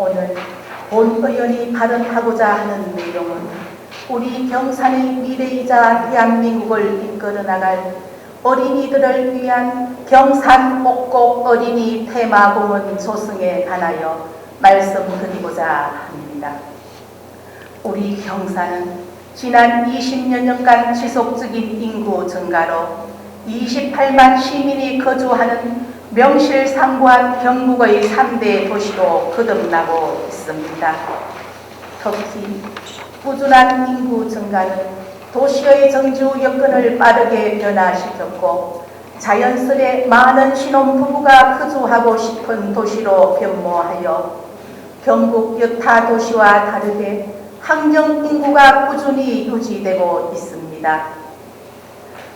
오늘 본 의원이 발언하고자 하는 내용은 우리 경산의 미래이자 대한민국을 이끌어 나갈 어린이들을 위한 경산 옥곡 어린이 테마공원 조성에 관하여 말씀드리고자 합니다. 우리 경산은 지난 20여 년간 지속적인 인구 증가로 28만 시민이 거주하는 명실상부한 경북의 3대 도시로 거듭나고 있습니다. 특히 꾸준한 인구 증가는 도시의 정주 여건을 빠르게 변화시켰고 자연스레 많은 신혼부부가 거주하고 싶은 도시로 변모하여 경북 여타 도시와 다르게 항정 인구가 꾸준히 유지되고 있습니다.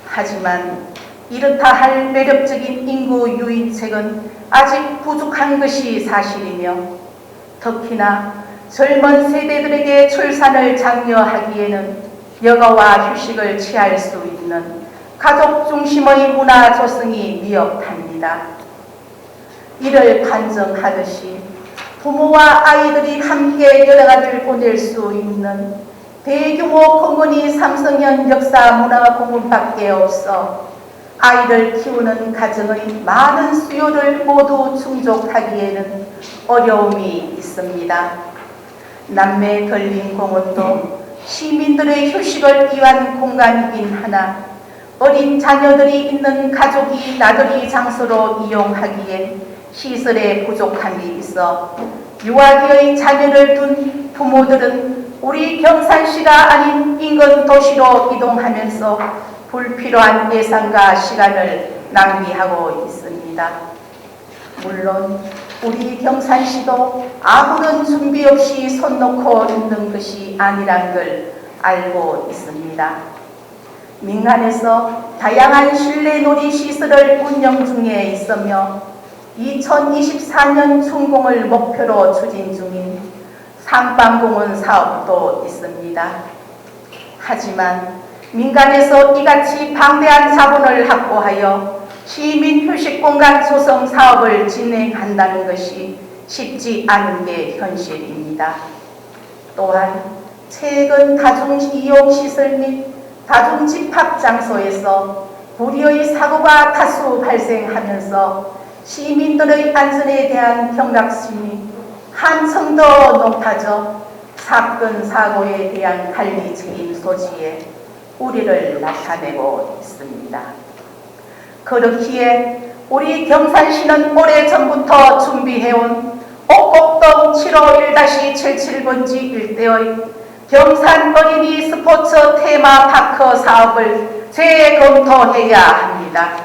하지만 이렇다 할 매력적인 인구 유인책은 아직 부족한 것이 사실이며 특히나 젊은 세대들에게 출산을 장려하기에는 여가와 휴식을 취할 수 있는 가족 중심의 문화 조성이 미흡합니다. 이를 간증하듯이 부모와 아이들이 함께 여행을 보낼 수 있는 대규모 공원이 삼성현 역사문화공원밖에 없어 아이를 키우는 가정의 많은 수요를 모두 충족하기에는 어려움이 있습니다. 남매 걸린 공원도 시민들의 휴식을 위한 공간이긴 하나 어린 자녀들이 있는 가족이 나들이 장소로 이용하기엔 시설에 부족함이 있어 유아기의 자녀를 둔 부모들은 우리 경산시가 아닌 인근 도시로 이동하면서 불필요한 예산과 시간을 낭비하고 있습니다. 물론 우리 경산시도 아무런 준비 없이 손 놓고 있는 것이 아니란 걸 알고 있습니다. 민간에서 다양한 실내 놀이 시설을 운영 중에 있으며 2024년 준공을 목표로 추진 중인 상방공원 사업도 있습니다. 하지만 민간에서 이같이 방대한 자본을 확보하여 시민 휴식 공간 조성 사업을 진행한다는 것이 쉽지 않은 게 현실입니다. 또한 최근 다중 이용 시설 및 다중 집합 장소에서 불의의 사고가 다수 발생하면서 시민들의 안전에 대한 경각심이 한층 더 높아져 사건, 사고에 대한 관리 책임 소지에 우리를 나타내고 있습니다. 그렇기에 우리 경산시는 오래전부터 준비해온 옥곡동 7호 1-77번지 일대의 경산 어린이 스포츠 테마파크 사업을 재검토해야 합니다.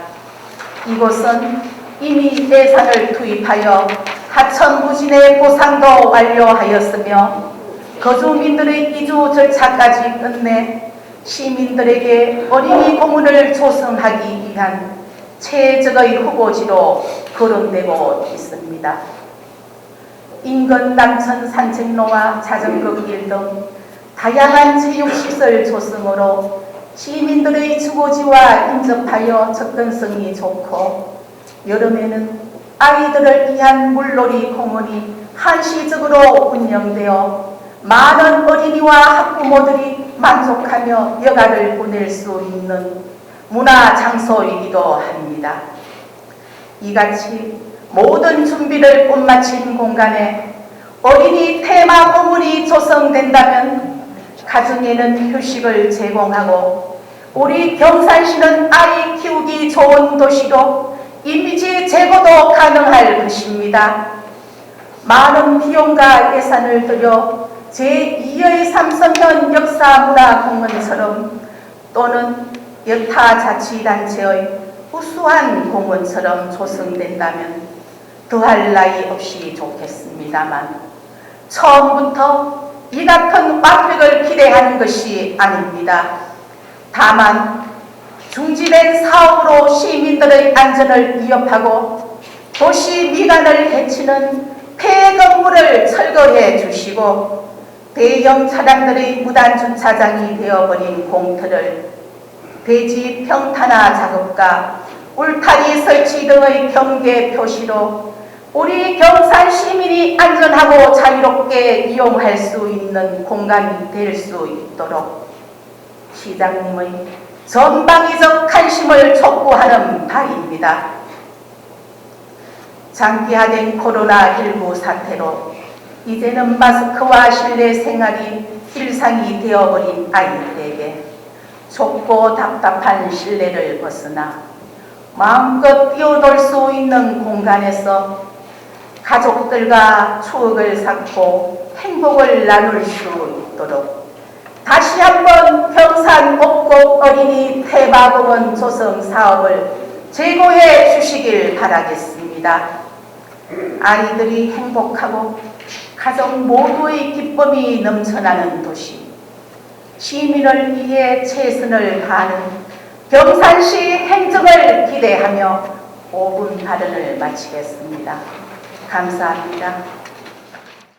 이곳은 이미 예산을 투입하여 하천 부진의 보상도 완료하였으며 거주민들의 이주 절차까지 끝내 시민들에게 어린이 공원을 조성하기 위한 최적의 후보지로 거론되고 있습니다. 인근 남천 산책로와 자전거 길 등 다양한 체육시설 조성으로 시민들의 주거지와 인접하여 접근성이 좋고 여름에는 아이들을 위한 물놀이 공원이 한시적으로 운영되어 많은 어린이와 학부모들이 만족하며 여가를 보낼 수 있는 문화 장소이기도 합니다. 이같이 모든 준비를 끝마친 공간에 어린이 테마 공원이 조성된다면 가정에는 휴식을 제공하고 우리 경산시는 아이 키우기 좋은 도시로 이미지 제고도 가능할 것입니다. 많은 비용과 예산을 들여 제2의 삼성현 역사문화공원처럼 또는 여타 자치단체의 우수한 공원처럼 조성된다면 더할 나위 없이 좋겠습니다만 처음부터 이 같은 완벽을 기대하는 것이 아닙니다. 다만 중지된 사업으로 시민들의 안전을 위협하고 도시 미관을 해치는 폐건물을 철거해 주시고 대형 차량들의 무단 주차장이 되어버린 공터를 대지 평탄화 작업과 울타리 설치 등의 경계 표시로 우리 경산 시민이 안전하 안전하고 자유롭게 이용할 수 있는 공간이 될 수 있도록 시장님의 전방위적 관심을 촉구하는 바입니다. 장기화된 코로나19 사태로 이제는 마스크와 실내 생활이 일상이 되어버린 아이들에게 좁고 답답한 실내를 벗어나 마음껏 뛰어놀 수 있는 공간에서 가족들과 추억을 쌓고 행복을 나눌 수 있도록 다시 한번 평산 옥곡 어린이 테마공원 조성 사업을 제고해 주시길 바라겠습니다. 아이들이 행복하고 가족 모두의 기쁨이 넘쳐나는 도시, 시민을 위해 최선을 다하는 경산시 행정을 기대하며 5분 발언을 마치겠습니다. 감사합니다.